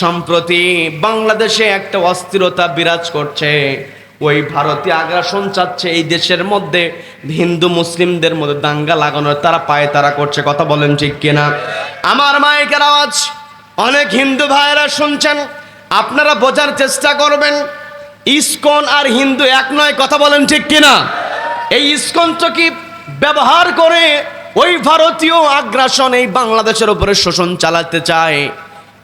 সম্প্রতি বাংলাদেশে একটা অস্থিরতা বিরাজ করছে। ওই ভারতীয় আগ্রাসন চাচ্ছে, এই দেশের মধ্যে হিন্দু মুসলিমদের মধ্যে দাঙ্গা লাগানোর তারা পায় তারা করছে, কথা বলেন ঠিক কিনা? আমার মাইকের আওয়াজ, অনেক হিন্দু ভাইয়েরা শুনছেন, আপনারা বোঝার চেষ্টা করবেন, ইসকন আর হিন্দু এক নয়, কথা বলেন ঠিক কিনা? এই ইসকন কি ব্যবহার করে ওই ভারতীয় আগ্রাসন এই বাংলাদেশের উপরে শোষণ চালাতে চায়।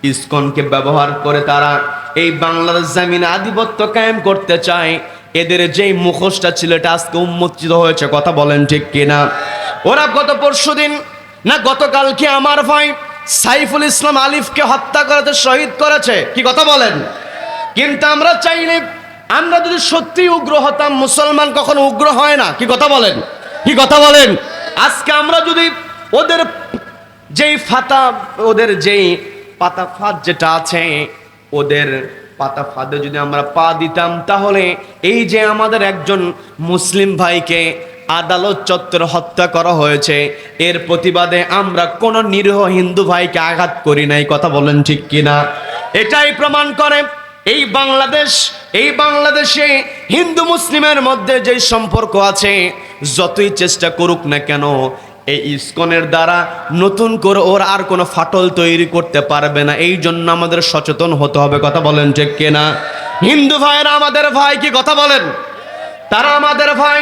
ইসকনকে ব্যবহার করে তারা এই বাংলাদেশ জামিনে আধিপত্য কায়েম করতে চায়। এদের যেই মুখোশটা ছিল, এটা আজকে উন্মোচিত হয়েছে, কথা বলেন ঠিক কিনা? ওরা গত পরশু দিন, না গতকালকে আমার ভাই সাইফুল ইসলাম আলিফকে হত্যা করাতে শহীদ করেছে। কি কথা বলেন? কিন্তু আমরা চাইলে, আমরা যদি সত্যি উগ্র হতাম, মুসলমান কখনো উগ্র হয় না। কি কথা বলেন? কি কথা বলেন? আজকে আমরা যদি ওদের যেই ফাতা ওদের যেই পাতা ফাঁদ যেটা আছে, ওদের পাতা ফাঁদে যদি আমরা পা দিতাম, তাহলে এই যে আমাদের একজন মুসলিম ভাইকে আদালত চত্বর হত্যা করা হয়েছে, এর প্রতিবাদে আমরা কোন নিরীহ হিন্দু ভাইকে আঘাত করি নাই, কথা বলেন ঠিক কিনা? এটাই প্রমাণ করে এই বাংলাদেশ, এই বাংলাদেশে হিন্দু মুসলিমের মধ্যে যে সম্পর্ক আছে, যতই চেষ্টা করুক না কেন এই ইস্কনের দ্বারা নতুন করে ওর আর কোনো ফাটল তৈরি করতে পারবে না। এই জন্য আমাদের সচেতন হতে হবে, কথা বলেন ঠিক কিনা? হিন্দু ভাইরা আমাদের ভাই কি কথা বলেন? তারা আমাদের ভাই,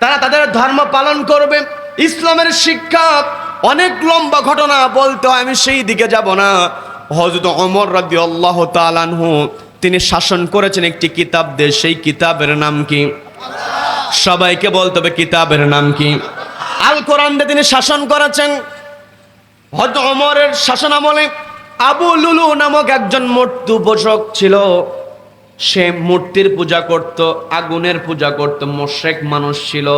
তারা তাদের ধর্ম পালন করবে। ইসলামের শিক্ষা অনেক লম্বা ঘটনা বলতে হয়, আমি সেই দিকে যাব না। হজরত অমর রাদি আল্লাহ তালানহু তিনি শাসন করেছেন একটি কিতাব দিয়ে, সেই কিতাবের নাম কি? সবাইকে বলতে হবে কিতাবের নাম কি? আল কোরআন তিনি শাসন করেছেন। হয়তো অমরের শাসন আমলে আবু লুলু নামক একজন মূর্তি উপাসক ছিল। সে মূর্তির পূজা করত, আগুনের পূজা করত, মোশেক মানুষ ছিল।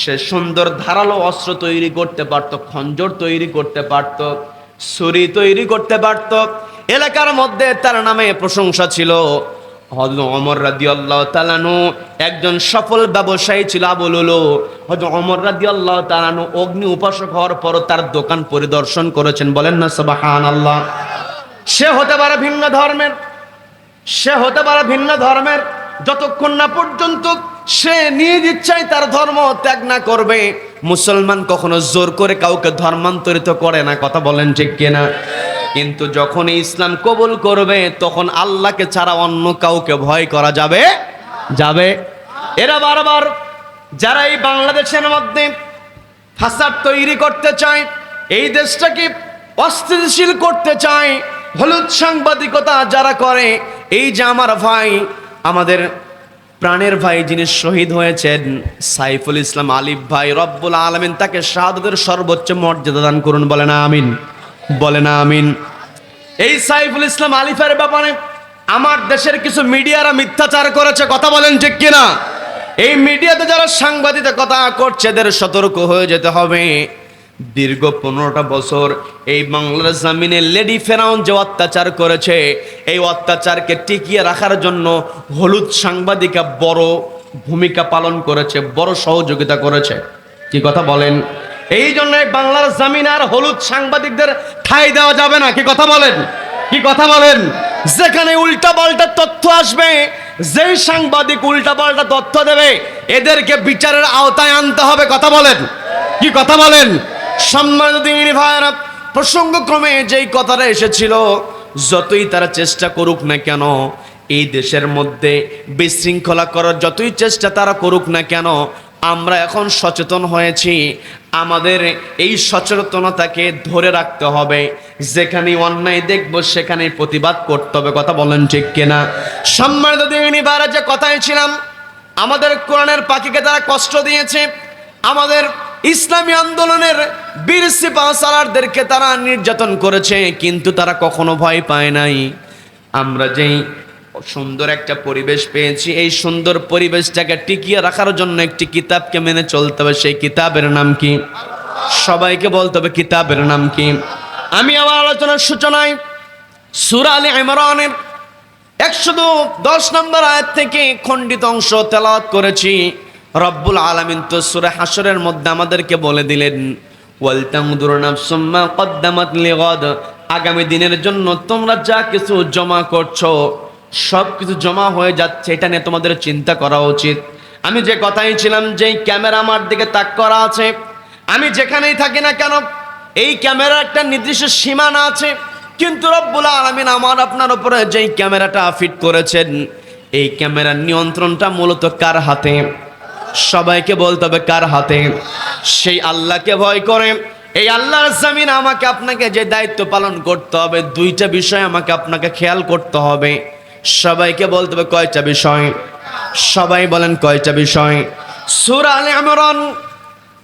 সে সুন্দর ধারালো অস্ত্র তৈরি করতে পারত, খঞ্জর তৈরি করতে পারত, ছুরি তৈরি করতে পারত। এলাকার মধ্যে তার নামে প্রশংসা ছিল। হজরত অমর রাদি একজন সফল ব্যবসায়ী ছিল আবুলুলো হজরত অমর রাদি আল্লাহ অগ্নি উপাসক হওয়ার পরও তার দোকান পরিদর্শন করেছেন। বলেন না সবাহান আল্লাহ সে হতে পারে ভিন্ন ধর্মের, সে হতে পারে ভিন্ন ধর্মের। যতক্ষণ না পর্যন্ত সে নিজ ইচ্ছায় তার ধর্ম ত্যাগ না করবে, মুসলমান কখনো জোর করে কাউকে ধর্মান্তরিত করে না। কথা বলেন ঠিক কিনা? কিন্তু যখন ইসলাম কবুল করবে, তখন আল্লাহকে ছাড়া অন্য কাউকে ভয় করা যাবে? যাবে। এরা বারবার যারা এই বাংলাদেশের মধ্যে ফাসাদ তৈরি করতে চায়, এই দেশটাকে অস্থিতিশীল করতে চায়, হলুদ সাংবাদিকতা যারা করে, এই যে আমার ভাই, আমাদের প্রাণের ভাই যিনি শহীদ হয়েছেন, সাইফুল ইসলাম আলিফ ভাই, রব্বুল আলমিন, তাকে শাহাদতের সর্বোচ্চ মর্যাদা দান করুন বলে না আমিন। বলে না, আমিন। এই সাইফুল ইসলাম আলিফের ব্যাপারে আমার দেশের কিছু মিডিয়ারা মিথ্যাচার করেছে, কথা বলেন ঠিক কিনা? এই মিডিয়াতে যারা সাংবাদিকতা করছে, এদের সতর্ক হয়ে যেতে হবে। দীর্ঘ পনেরোটা বছর এই বাংলার জামিনে লেডি ফেরাউন যে অত্যাচার করেছে, এই অত্যাচারকে টিকিয়ে রাখার জন্য হলুদ সাংবাদিকা বড় ভূমিকা পালন করেছে, বড় সহযোগিতা করেছে। কি কথা বলেন? এই জন্য বাংলার জামিন আর হলুদ সাংবাদিকদের ঠাঁই দেওয়া যাবে না। কি কথা বলেন? কি কথা বলেন? যেখানে উল্টা পাল্টা তথ্য আসবে, যেই সাংবাদিক উল্টা পাল্টা তথ্য দেবে, এদেরকে বিচারের আওতায় আনতে হবে। কথা বলেন? কি কথা বলেন? সম্মানিত দিনী ভাইয়েরা, প্রসঙ্গক্রমে যেই কথাটা এসেছিল, যতই তারা চেষ্টা করুক না কেন, এই দেশের মধ্যে বিশৃঙ্খলা করার যতই চেষ্টা তারা করুক না কেন, আমরা এখন সচেতন হয়েছি। আমাদের এই সচেতনতাকে ধরে রাখতে হবে। যেখানে অন্যায় দেখব সেখানে প্রতিবাদ করতে হবে। কথা বলেন ঠিক কিনা? সম্মানিত দিনী ভাইয়েরা যে কথায় ছিলাম, আমাদের কোরআনের পাখিকে তারা কষ্ট দিয়েছে। আমাদের ইসলামী আন্দোলনের বীর সিপাহাসালারদেরকে তারা নির্যাতন করেছে, কিন্তু তারা কখনো ভয় পায় নাই। আমরা যেই সুন্দর একটা পরিবেশ পেয়েছি। এই সুন্দর পরিবেশটাকে টিকিয়ে রাখার জন্য একটি কিতাবকে মেনে চলতে হবে। সেই কিতাবের নাম কি? সবাইকে বলতে হবে কিতাবের নাম কি? আমি আমার আলোচনার সূচনায় সুরা আলী ইমরানের একশো দশ নম্বর আয়াত থেকে খণ্ডিত অংশ তেলাওয়াত করেছি। রব্বুল আলামিন তো সুরে হাসরের মধ্যে আমাদেরকে বলে দিলেন আগামী দিনের জন্য তোমরা যা কিছু জমা করছ সব কিছু জমা হয়ে যাচ্ছে, এটা নিয়ে তোমাদের চিন্তা করা উচিত। আমি যে কথাই ছিলাম, যেই ক্যামেরা আমার দিকে তাক করা আছে, আমি যেখানেই থাকি না কেন, এই ক্যামেরার একটা নির্দিষ্ট সীমানা আছে। কিন্তু রব্বুল আলমিন আমার আপনার উপরে যেই ক্যামেরাটা ফিট করেছেন, এই ক্যামেরার নিয়ন্ত্রণটা মূলত কার হাতে? সবাইকে বলতে হবে কার হাতে? সেই আল্লাহকে ভয় করে। এই আল্লাহর জামিন আমাকে আপনাকে যে দায়িত্ব পালন করতে হবে, দুইটা বিষয় আমাকে আপনাকে খেয়াল করতে হবে। সবাইকে বলতে হবে কয়টা বিষয়? সবাই বলেন কয়টা বিষয়? সূরা আলে ইমরান,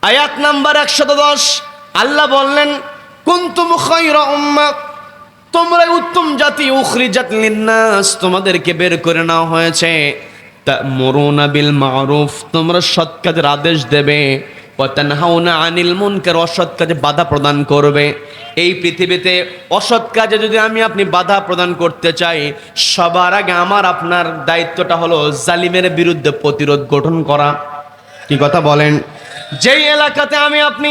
আয়াত নাম্বার একশত দশ। আল্লাহ বললেন, কুন্তুম খায়রা উম্মাহ তোমরা উত্তম জাতি, উখরিজাত লিন্নাস, তোমাদেরকে বের করে নেওয়া হয়েছে। তা'মুরুনা বিল মারুফ, তোমরা সৎ কাজের আদেশ দেবে। ওয়া আনিল মুনকার, অসৎ কাজে বাধা প্রদান করবে। এই পৃথিবীতে অসৎ কাজে যদি আমি আপনি বাধা প্রদান করতে চাই, সবার আগে আমার আপনার দায়িত্বটা হলো জালিমের বিরুদ্ধে প্রতিরোধ গঠন করা। কি কথা বলেন? যেই এলাকাতে আমি আপনি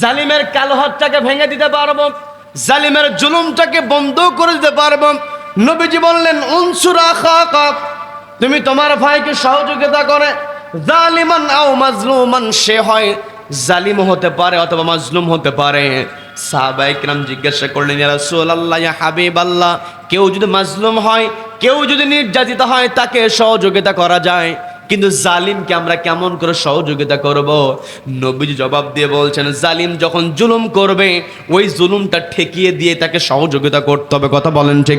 জালিমের কালোহাটটাকে ভেঙে দিতে পারব, জালিমের জুলুমটাকে বন্ধ করে দিতে পারব, নবীজি বললেন, উনসুরা খাকা তুমি তোমার ভাইকে সহযোগিতা করে জালিমান আও মাজলুমান, সে হয় জালিম হতে পারে অথবা মাজলুম হতে পারে। সাহাবাই কিরাম জিজ্ঞাসা করলেন, ইয়া রাসূলুল্লাহ, ইয়া হাবিবাল্লাহ, কেউ যদি মাজলুম হয়, কেউ যদি নির্যাতিত হয়, তাকে সহযোগিতা করা যায়। কিন্তু জালিমকে আমরা কেমন করে সহযোগিতা করব? নবীজি জবাব দিয়ে বলছেন, জালিম যখন জুলুম করবে, ওই জুলুমটা ঠেকিয়ে দিয়ে তাকে সহযোগিতা করতে হবে। কথা বলেন ঠিক